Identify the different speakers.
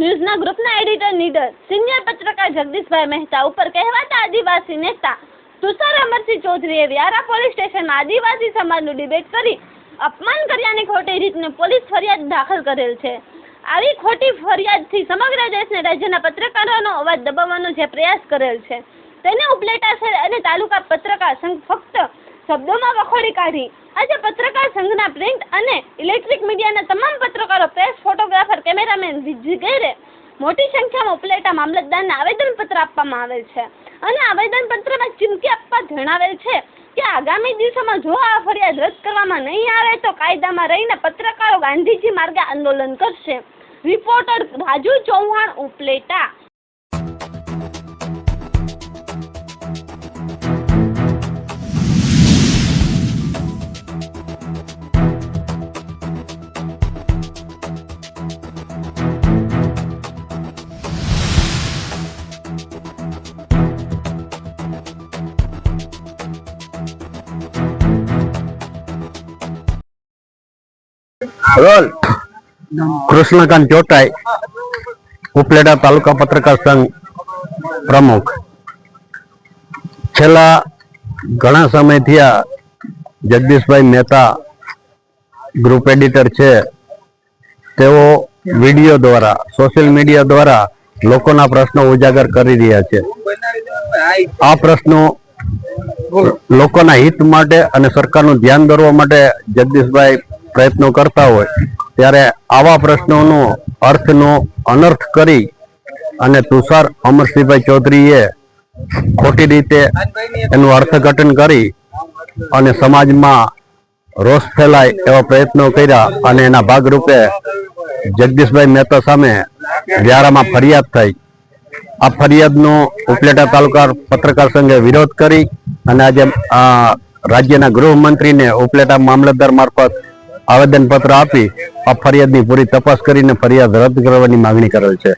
Speaker 1: ન્યૂઝના ગ્રુપના એડિટર નીડર, સિનિયર પત્રકાર જગદીશભાઈ મહેતા ઉપર કહેવાતા આદિવાસી નેતા તુષાર અમરસિંહ ચૌધરીએ વ્યારા પોલીસ સ્ટેશનમાં આદિવાસી સમાજનું ડિબેટ કરી અપમાન કર્યાની ખોટી રીતને પોલીસ ફરિયાદ દાખલ કરેલ છે. આવી ખોટી ફરિયાદથી સમગ્ર દેશને રાજ્યના પત્રકારોનો અવાજ દબાવવાનો જે પ્રયાસ કરેલ છે. તેને ઉપલેટા છે અને તાલુકા પત્રકાર સંઘ ફક્ત શબ્દોમાં વખોડી કાઢી. આજે પત્રકાર સંઘના પ્રિન્ટ અને ઇલેક્ટ્રિક મીડિયાના તમામ પત્રકારો, પ્રેસ ફોટોગ્રાફર, કેમેરામેન વગેરે મોટી સંખ્યામાં ઉપલેટા મામલતદારને આવેદનપત્ર આપવામાં આવેલ છે. અને આવેદનપત્રમાં ચીમકી આપવા જણાવેલ છે કે આગામી દિવસોમાં જો આ ફરિયાદ રદ કરવામાં નહીં આવે તો કાયદામાં રહીને પત્રકારો ગાંધીજી માર્ગે આંદોલન કરશે. રિપોર્ટર રાજુ ચૌહાણ ઉપલેટા.
Speaker 2: રોલ. કૃષ્ણકાંત ચોટાઈ ઉપલેટા તાલુકા પત્રકાર સંઘ પ્રમુખ. છેલ્લા ઘણા સમયથી આ જગદીશભાઈ મહેતા ગ્રુપ એડિટર છે. તેઓ વીડિયો દ્વારા સોશિયલ મીડિયા દ્વારા લોકોના પ્રશ્નો ઉજાગર કરી રહ્યા છે. આ પ્રશ્નો લોકોના હિત માટે અને સરકારનું ધ્યાન દોરવા માટે જગદીશભાઈ પ્રયત્નો કરતા હોય, ત્યારે આવા પ્રશ્નોનો અર્થનો અનર્થ કરી અને તુષાર અમરસિંહભાઈ ચૌધરીએ ખોટી રીતે એનું અર્થઘટન કરી અને સમાજમાં રોષ ફેલાય એવા પ્રયત્નો કર્યા અને એના ભાગરૂપે જગદીશભાઈ મહેતા સામે વ્યારામાં ફરિયાદ થઈ. આ ફરિયાદનો ઉપલેટા તાલુકા પત્રકાર સંઘે વિરોધ કરી અને આજે રાજ્યના ગૃહમંત્રીને ઉપલેટા મામલતદાર મારફત આવેદનપત્ર આપી આ ફરિયાદની પૂરી તપાસ કરીને ફરિયાદ રદ કરવાની માંગણી કરેલ છે.